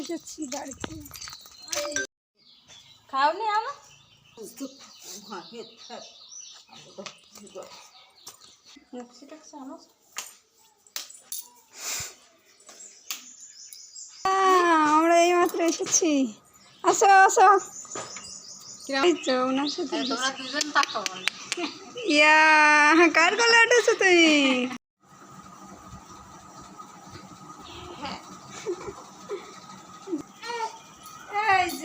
এসেছি বাড়িতে। খাওনি আমার আমরা এই মাত্র এসেছি। আসো আসো। ওনার সাথে ইয়া কার গলা উঠেছো তুমি এই যে বাড়ি এসে উনি একটা গেদার করে নিয়েছি এই আনতেছে। ওর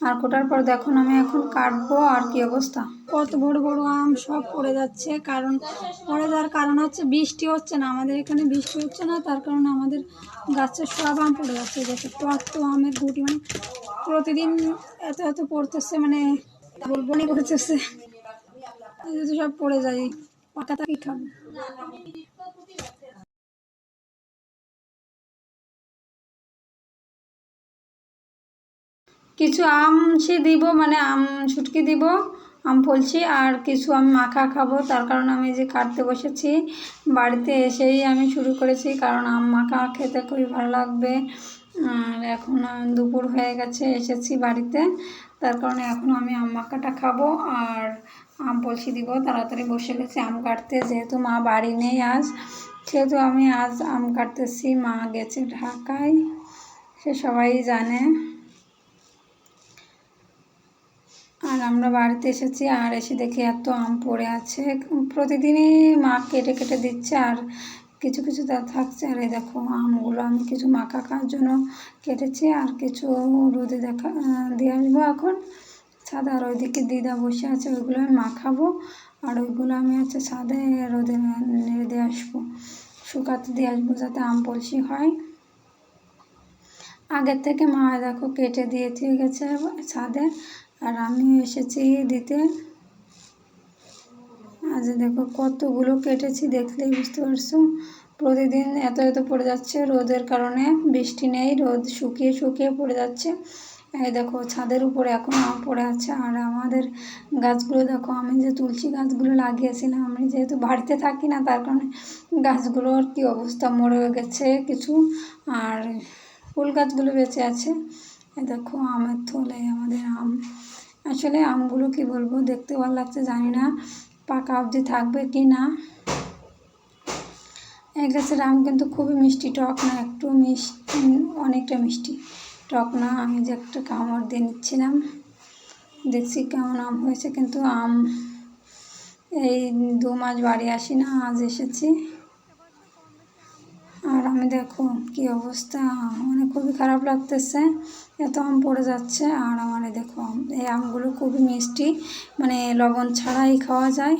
আর কোটার পর দেখুন আমি এখন কাটবো আর কি অবস্থা। কত বড় বড় আম সব পড়ে যাচ্ছে, কারণ পড়ে যাওয়ার কারণ হচ্ছে বৃষ্টি হচ্ছে না, আমাদের এখানে বৃষ্টি হচ্ছে না, তার কারণে আমাদের গাছের সব আম পড়ে যাচ্ছে দেখো টক তো আমের গুটি মানে প্রতিদিন এত এত পড়তেছে মানে বলব নি করতেছে সব পড়ে যায় পাকা কি খাব? কিছু আম সে দিব মানে আম ছুটকি দিব, আম ফলছি আর কিছু আমি মাখা খাব। তার কারণ আমি যে কাটতে বসেছি, বাড়িতে এসেই আমি শুরু করেছি, কারণ আম মাখা খেতে খুবই ভালো লাগবে। আর এখন দুপুর হয়ে গেছে, এসেছি বাড়িতে। তার কারণে এখন আমি আম মাখাটা খাব আর আম বলছি দিব। তাড়াতাড়ি বসে গেছি আম কাটতে, যেহেতু মা বাড়ি নেই আজ, সেহেতু আমি আজ আম কাটতেছি। মা গেছে ঢাকায়, সে সবাই জানে। আর আমরা বাড়িতে এসেছি আর এসে দেখি এত আম পড়ে আছে। প্রতিদিনই মা কেটে কেটে দিচ্ছে আর কিছু কিছু তা থাকছে। আর এই দেখো আমগুলো আমি কিছু মাখা খাওয়ার জন্য কেটেছি আর কিছু রোদে দেখা, দিয়ে আসব এখন। সাদা আর ওইদিকে দিদা বসে আছে, ওইগুলো আমি মাখাবো আর ওইগুলো আমি হচ্ছে সাদে রোদে নেড়ে দিয়ে আসব। শুকাতে দিয়ে আসব যাতে আম পলসি হয়। আগের থেকে মা দেখো কেটে দিয়ে ঠিক গেছে ছাদে। আর আমি এসেছি দিতে। আজ দেখো কতগুলো কেটেছি, দেখলেই বুঝতে পারছ। প্রতিদিন এত এত পড়ে যাচ্ছে রোদের কারণে, বৃষ্টি নেই, রোদ শুকিয়ে শুকিয়ে পড়ে যাচ্ছে। এই দেখো ছাদের উপরে এখন পড়ে আছে, আর আমাদের গাছগুলো দেখো, আমি যে তুলসী গাছগুলো লাগিয়েছিলাম, আমি যেহেতু বাড়িতে থাকি না, তার কারণে গাছগুলোর কী অবস্থা, মরে গেছে কিছু। আর ফুল গাছগুলো বেঁচে আছে। দেখো, আমের থলে, আমাদের আম। আসলে আমগুলো কি বলব, দেখতে ভালো লাগছে, জানি না পাকা অবধি থাকবে কি না। এই গাছের আম কিন্তু খুবই মিষ্টি টক না, একটু মিষ্টি, অনেকটা মিষ্টি টক না। আমি যে একটা কামড় দিয়ে নিচ্ছিলাম, দেখছি কেমন আম হয়েছে, কিন্তু আম এই দু মাস বাড়ি আসি না, আজ এসেছি। আর আমি দেখো কি অবস্থা। মানে খুবই খারাপ লাগতেছে। এত আম পড়ে যাচ্ছে। আর আমার দেখো, এই আমগুলো খুবই মিষ্টি। মানে লবণ ছাড়াই খাওয়া যায়।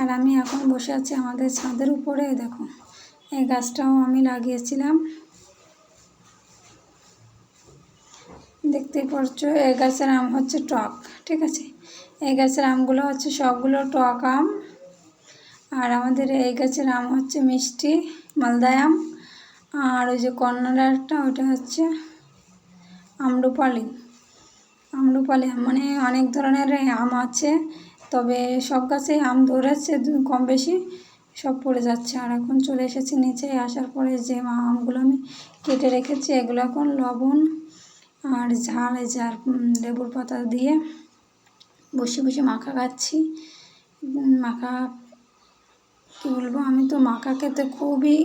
আর আমি এখন বসে আছি আমাদের ছাদের উপরে, দেখো। এই গাছটাও আমি লাগিয়েছিলাম। দেখতেই পারছ, এই গাছের আম হচ্ছে টক, ঠিক আছে? এই গাছের আমগুলো হচ্ছে সবগুলো টক আম। আর আমাদের এই গাছের আম হচ্ছে মিষ্টি। মালদায় আম আর ওই যে কর্নারটা ওইটা হচ্ছে আম্রপালি। আম্রপালি আম মানে অনেক ধরনের আম আছে তবে সব গাছেই আম ধরেছে কম বেশি সব পড়ে যাচ্ছে। আর এখন চলে এসেছি নিচে আসার পরে যে আমগুলো আমি কেটে রেখেছি এগুলো এখন লবণ আর ঝাল এই উম, লেবুর পাতা দিয়ে বসে বসে মাখা খাচ্ছি। মাখা কী বলব আমি তো মাখা খেতে খুবই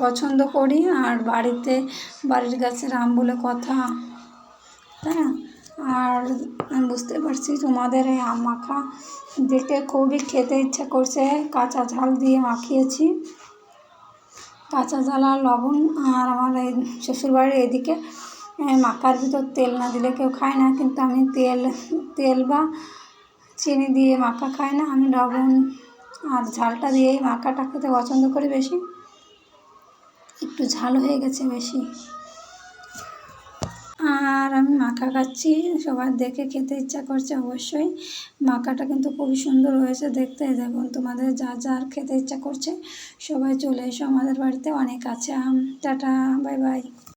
পছন্দ করি আর বাড়িতে, বাড়ির গাছের আম বলে কথা, তাই না? আর আমি বুঝতে পারছি তোমাদের এই আম মাখা দেখে খুবই খেতে ইচ্ছা করছে। কাঁচা ঝাল দিয়ে মাখিয়েছি। কাঁচা ঝাল আর লবণ আর আমার এই শ্বশুরবাড়ির এদিকে মাখার ভিতর তেল না দিলে কেউ খায় না। কিন্তু আমি তেল তেল বা চিনি দিয়ে মাখা খাই না। আমি লবণ আর ঝালটা দিয়েই মাখাটা খেতে পছন্দ করি বেশি। একটু ঝাল হয়ে গেছে বেশি। আর আর আমি মাখা খাচ্ছি, সবার দেখে খেতে ইচ্ছা করছে অবশ্যই। মাখাটা কিন্তু খুবই সুন্দর হয়েছে দেখতে। দেখুন, তোমাদের যা যার খেতে ইচ্ছা করছে, সবাই চলে এসো আমাদের বাড়িতে। অনেক আছে, আম, টাটা, বাই বাই।